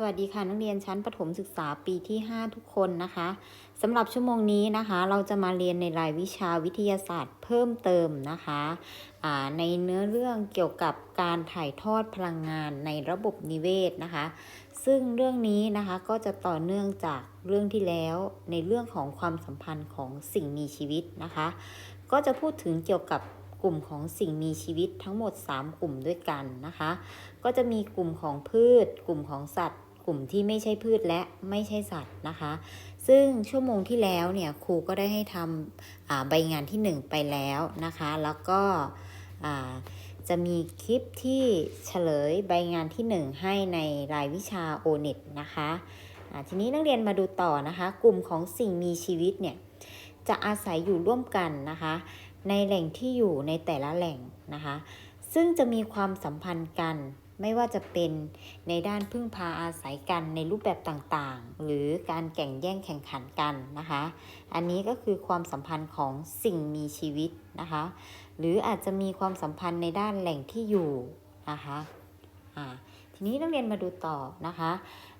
สวัสดีค่ะนักเรียนชั้นประถมศึกษาปีที่ 5 ทุกคนนะคะสำหรับชั่วโมงนี้นะคะ เราจะมาเรียนในรายวิชาวิทยาศาสตร์เพิ่มเติมนะคะในเนื้อเรื่องเกี่ยวกับการถ่ายทอดพลังงานในระบบนิเวศนะคะ ซึ่งเรื่องนี้นะคะก็จะต่อเนื่องจากเรื่องที่แล้วในเรื่องของความสัมพันธ์ของสิ่งมีชีวิตนะคะ ก็จะพูดถึงเกี่ยวกับกลุ่มของสิ่งมีชีวิตทั้งหมด 3 กลุ่มด้วยกันนะคะ ก็จะมีกลุ่มของพืช กลุ่มของสัตว์ กลุ่มที่ไม่ใช่พืชและไม่ใช่สัตว์นะคะ ซึ่งชั่วโมงที่แล้วเนี่ยครูก็ได้ให้ทำใบงานที่ 1 ไปแล้วนะคะ แล้วก็จะมีคลิปที่เฉลยใบงานที่ 1 ให้ในรายวิชา o n e t นะคะทีนี้นักเรียนมาดูต่อนะคะ กลุ่มของสิ่งมีชีวิตเนี่ยจะอาศัยอยู่ร่วมกันนะคะ ในแหล่งที่อยู่ในแต่ละแหล่งนะคะ ซึ่งจะมีความสัมพันธ์กัน ไม่ว่าจะเป็นในด้านพึ่งพาอาศัยกันในรูปแบบต่างๆ หรือการแข่งแย่งแข่งขันกันนะคะ อันนี้ก็คือความสัมพันธ์ของสิ่งมีชีวิตนะคะ หรืออาจจะมีความสัมพันธ์ในด้านแหล่งที่อยู่นะคะอ่าทีนี้นักเรียนมาดูต่อนะคะ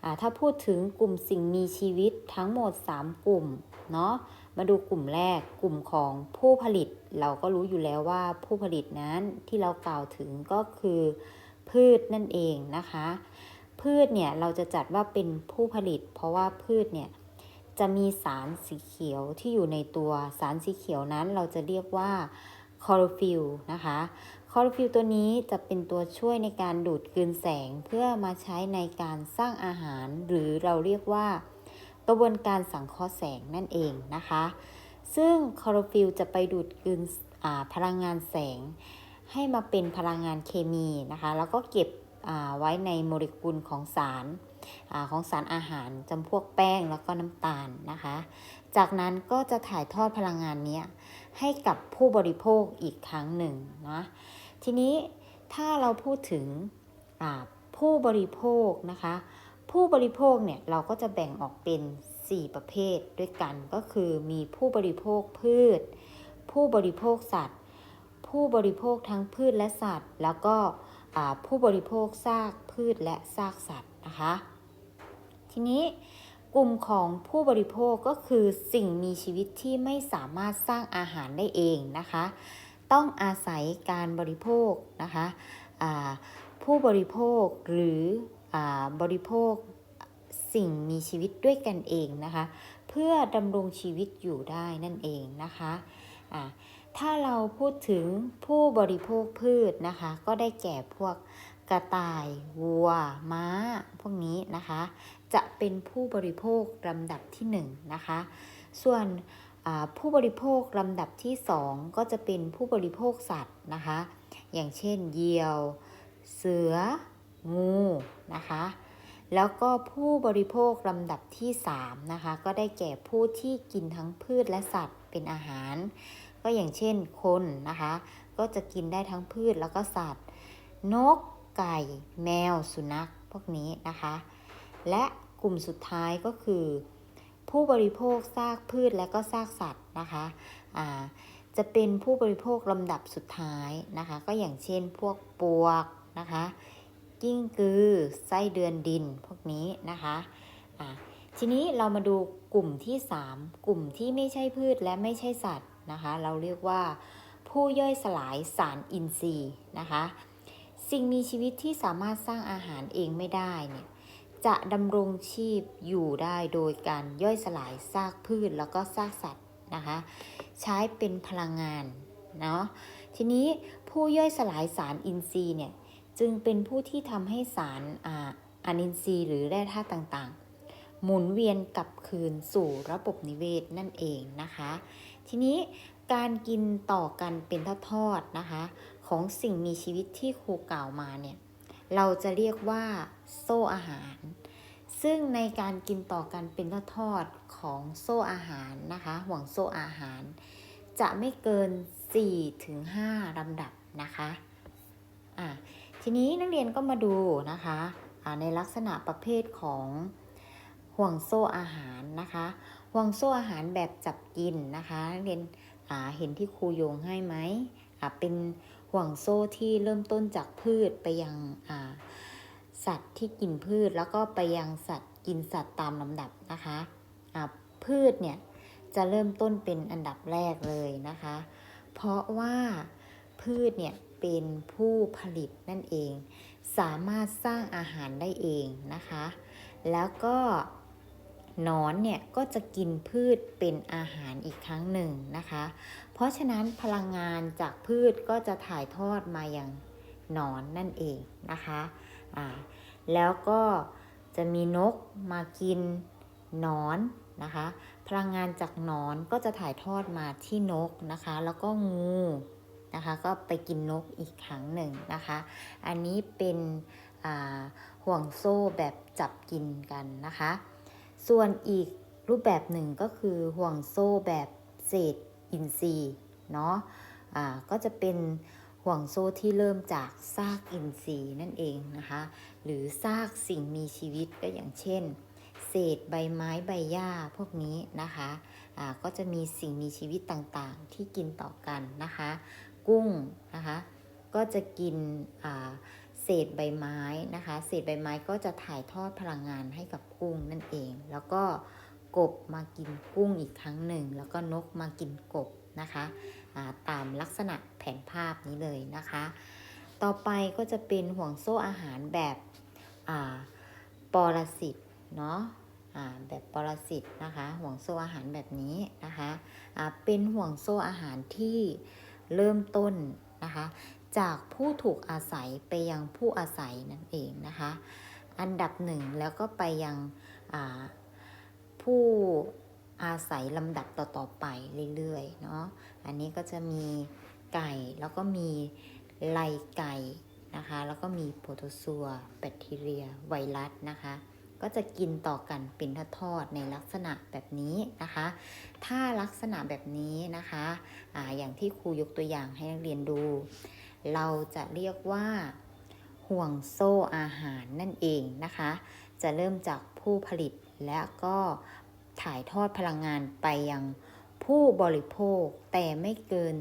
อ่าถ้าพูดถึงกลุ่มสิ่งมีชีวิตทั้งหมด 3 กลุ่มเนาะมาดูกลุ่มแรกกลุ่มของผู้ผลิต เราก็รู้อยู่แล้วว่าผู้ผลิตนั้นที่เรากล่าวถึงก็คือ พืชนั่นเองนะคะ พืชเนี่ยเราจะจัดว่าเป็นผู้ผลิต เพราะว่าพืชเนี่ยจะมีสารสีเขียวที่อยู่ในตัวสารสีเขียวนั้นเราจะเรียกว่าคลอโรฟิลนะคะคลอโรฟิลตัวนี้จะเป็นตัวช่วยในการดูดกลืนแสงเพื่อมาใช้ในการสร้างอาหาร หรือเราเรียกว่ากระบวนการสังเคราะห์แสงนั่นเองนะคะ ซึ่งคลอโรฟิลจะไปดูดกลืนอ่าพลังงานแสง ให้มาเป็นพลังงานเคมีนะคะ แล้วก็เก็บไว้ในโมเลกุลของสารอของสารอาหารจำพวกแป้งแล้วก็น้ำตาลนะคะ จากนั้นก็จะถ่ายทอดพลังงานนี้ให้กับผู้บริโภคอีกครั้งหนึ่งนะทีนี้ถ้าเราพูดถึงผู้บริโภคนะคะ ผู้บริโภคเนี่ยเราก็จะแบ่งออกเป็น 4 ประเภทด้วยกันก็คือมีผู้บริโภคพืช ผู้บริโภคสัตว์ ผู้บริโภคทั้งพืชและสัตว์ แล้วก็ผู้บริโภคซากพืชและซากสัตว์นะคะ ทีนี้กลุ่มของผู้บริโภคก็คือสิ่งมีชีวิตที่ไม่สามารถสร้างอาหารได้เองนะคะ ต้องอาศัยการบริโภคนะคะผู้บริโภคหรืออบริโภคสิ่งมีชีวิตด้วยกันเองนะคะ เพื่อดำรงชีวิตอยู่ได้นั่นเองนะคะอ่า ถ้าเราพูดถึงผู้บริโภคพืชนะคะ ก็ได้แก่พวกกระต่ายวัว ม้า พวกนี้นะคะ จะเป็นผู้บริโภคลำดับที่1นงนะคะ ส่วนผู้บริโภคลำดับที่ 2 ก็จะเป็นผู้บริโภคสัตว์นะคะ อย่างเช่นเหยี่ยว เสือ งูนะคะ แล้วก็ผู้บริโภคลำดับที่3นะคะ ก็ได้แก่ผู้ที่กินทั้งพืชและสัตว์ เป็นอาหาร ก็อย่างเช่นคนนะคะ ก็จะกินได้ทั้งพืชแล้วก็สัตว์ นกไก่ แมว สุนัข พวกนี้นะคะ และกลุ่มสุดท้ายก็คือ ผู้บริโภคซากพืชและก็ซากสัตว์นะคะอ่าจะเป็นผู้บริโภคลำดับสุดท้ายนะคะ ก็อย่างเช่นพวกปลวกนะคะ กิ้งกือ ไส้เดือนดินพวกนี้นะคะอ่า ทีนี้เรามาดูกลุ่มที่ 3 กลุ่มที่ไม่ใช่พืชและไม่ใช่สัตว์นะคะ เราเรียกว่า ผู้ย่อยสลายสารอินทรีย์นะคะ สิ่งมีชีวิตที่สามารถสร้างอาหารเองไม่ได้เนี่ยจะดำรงชีพอยู่ได้โดยการย่อยสลายซากพืชแล้วก็ซากสัตว์นะคะ ใช้เป็นพลังงานเนาะทีนี้ผู้ย่อยสลายสารอินทรีย์เนี่ยจึงเป็นผู้ที่ทำให้สารอ่าอนินทรีย์หรือแร่ธาตุต่างๆ หมุนเวียนกลับคืนสู่ระบบนิเวศนั่นเองนะคะ ทีนี้การกินต่อกันเป็นทอดๆนะคะ ของสิ่งมีชีวิตที่ครูกล่าวมาเนี่ยเราจะเรียกว่าโซ่อาหาร ซึ่งในการกินต่อกันเป็นทอดๆของโซ่อาหารนะคะห่วงโซ่อาหาร จะไม่เกิน 4-5ลำดับนะคะอะทีนี้นักเรียนก็มาดูนะคะในลักษณะประเภทของ ห่วงโซ่อาหารนะคะ ห่วงโซ่อาหารแบบจับกินนะคะนักเรียนเห็นที่ครูโยงให้ไหมเป็นห่วงโซ่ที่เริ่มต้นจากพืชไปยังสัตว์ที่กินพืชแล้วก็ไปยังสัตว์กินสัตว์ตามลำดับนะคะะพืชเนี่ยจะเริ่มต้นเป็นอันดับแรกเลยนะคะ เพราะว่าพืชเนี่ยเป็นผู้ผลิตนั่นเอง สามารถสร้างอาหารได้เองนะคะ แล้วก็ นอนเนี่ยก็จะกินพืชเป็นอาหารอีกครั้งหนึ่งนะคะ เพราะฉะนั้นพลังงานจากพืชก็จะถ่ายทอดมาอย่างนอนนั่นเองนะคะอ่าแล้วก็จะมีนกมากินนอนนะคะ พลังงานจากนอนก็จะถ่ายทอดมาที่นกนะคะ แล้วก็งูนะคะก็ไปกินนกอีกครั้งหนึ่งนะคะ อันนี้เป็นห่วงโซ่แบบจับกินกันนะคะ ส่วนอีกรูปแบบหนึ่งก็คือห่วงโซ่แบบเศษอินทรีย์เนาะะก็จะเป็นห่วงโซ่ที่เริ่มจากซากอินทรีย์นั่นเองนะคะ หรือซากสิ่งมีชีวิตก็อย่างเช่น เศษใบไม้ใบหญ้าพวกนี้นะคะะก็จะมีสิ่งมีชีวิตต่างๆ ที่กินต่อกันนะคะ กุ้งนะคะ ก็จะกิน เศษใบไม้นะคะ เศษใบไม้ก็จะถ่ายทอดพลังงานให้กับกุ้งนั่นเอง แล้วก็กบมากินกุ้งอีกครั้งหนึ่ง แล้วก็นกมากินกบนะคะตามลักษณะแผนภาพนี้เลยนะคะ ต่อไปก็จะเป็นห่วงโซ่อาหารแบบปรสิตเนาะแบบปรสิตนะคะ ห่วงโซ่อาหารแบบนี้นะคะะเป็นห่วงโซ่อาหารที่เริ่มต้นนะคะ จากผู้ถูกอาศัยไปยังผู้อาศัยนั่นเองนะคะ อันดับหนึ่งแล้วก็ไปยังผู้อาศัยลำดับต่อๆไปเรื่อยๆเนาะ อันนี้ก็จะมีไก่แล้วก็มีไลไก่นะคะ แล้วก็มีโปรโตซัวแบคทีเรีย ไวรัสนะคะ ก็จะกินต่อกันเป็นทอดในลักษณะแบบนี้นะคะ ถ้าลักษณะแบบนี้นะคะอะอย่างที่ครูยกตัวอย่างให้นักเรียนดู เราจะเรียกว่า ห่วงโซ่อาหารนั่นเองนะคะ จะเริ่มจากผู้ผลิตและก็ถ่ายทอดพลังงานไปยังผู้บริโภคแต่ไม่เกิน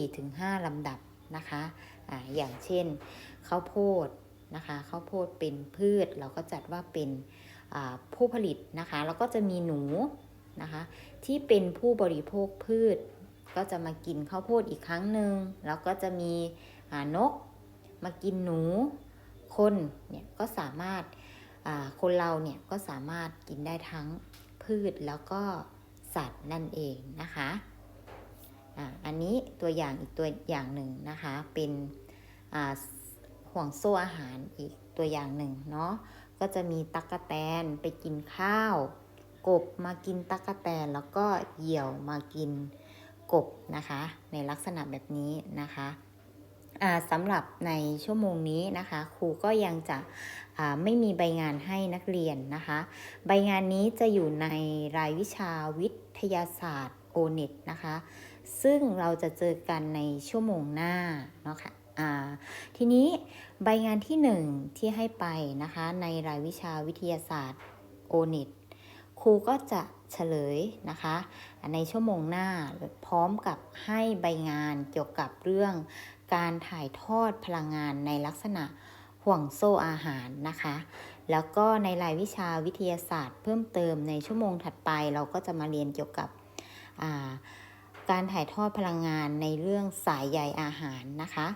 4-5 ลำดับนะคะอะอย่างเช่นข้าวโพดนะคะข้าวโพดเป็นพืชเราก็จัดว่าเป็นผู้ผลิตนะคะ แล้วก็จะมีหนูนะคะที่เป็นผู้บริโภคพืช ก็จะมากินข้าวโพดอีกครั้งหนึ่งแล้วก็จะมีนกมากินหนูคนเนี่ยก็สามารถคนเราเนี่ยก็สามารถกินได้ทั้งพืชแล้วก็สัตว์นั่นเองนะคะอันนี้ตัวอย่างอีกตัวอย่างหนึ่งนะคะเป็นห่วงโซ่อาหารอีกตัวอย่างหนึ่งเนาะก็จะมีตั๊กแตนไปกินข้าว กบมากินตั๊กแตนแล้วก็เหยี่ยวมากิน กบนะคะ ในลักษณะแบบนี้นะคะสำหรับในชั่วโมงนี้นะคะ ครูก็ยังจะไม่มีใบงานให้นักเรียนนะคะ ใบงานนี้จะอยู่ในรายวิชาวิทยาศาสตร์โอเน็ตนะคะ ซึ่งเราจะเจอกันในชั่วโมงหน้าเนาะคะ่ะทีนี้ใบงานที่ 1 ที่ให้ไปนะคะ ในรายวิชาวิทยาศาสตร์โอเน็ต ครูก็จะเฉลยนะคะ ในชั่วโมงหน้าพร้อมกับให้ใบงานเกี่ยวกับเรื่อง การถ่ายทอดพลังงานในลักษณะห่วงโซ่อาหารนะคะ แล้วก็ในรายวิชาวิทยาศาสตร์ เพิ่มเติมในชั่วโมงถัดไปเราก็จะมาเรียนเกี่ยวกับการถ่ายทอดพลังงานในเรื่องสายใยอาหารนะคะ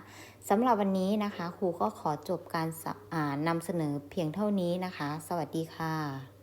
สำหรับวันนี้นะคะครูก็ขอจบการนำเสนอเพียงเท่านี้นะคะ สวัสดีค่ะ